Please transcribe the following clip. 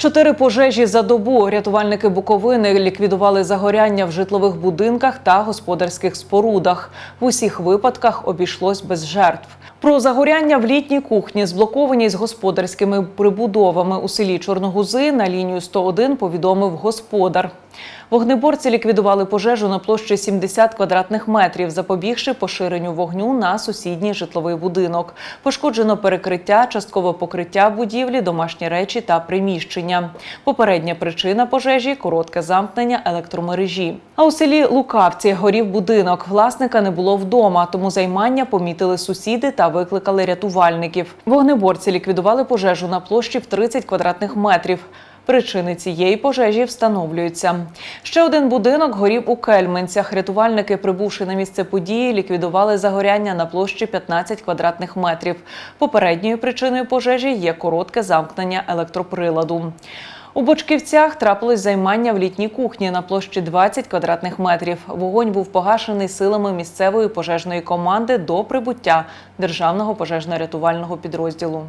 Чотири пожежі за добу рятувальники Буковини ліквідували загоряння в житлових будинках та господарських спорудах. В усіх випадках обійшлось без жертв. Про загоряння в літній кухні, зблокованій з господарськими прибудовами у селі Чорногузи, на лінію 101 повідомив господар. Вогнеборці ліквідували пожежу на площі 70 квадратних метрів, запобігши поширенню вогню на сусідній житловий будинок. Пошкоджено перекриття, часткове покриття будівлі, домашні речі та приміщення. Попередня причина пожежі коротке замкнення електромережі. А у селі Лукавці горів будинок. Власника не було вдома, тому займання помітили сусіди та викликали рятувальників. Вогнеборці ліквідували пожежу на площі в 30 квадратних метрів. Причини цієї пожежі встановлюються. Ще один будинок горів у Кельменцях. Рятувальники, прибувши на місце події, ліквідували загоряння на площі 15 квадратних метрів. Попередньою причиною пожежі є коротке замкнення електроприладу. У Бочківцях трапилось займання в літній кухні на площі 20 квадратних метрів. Вогонь був погашений силами місцевої пожежної команди до прибуття державного пожежно-рятувального підрозділу.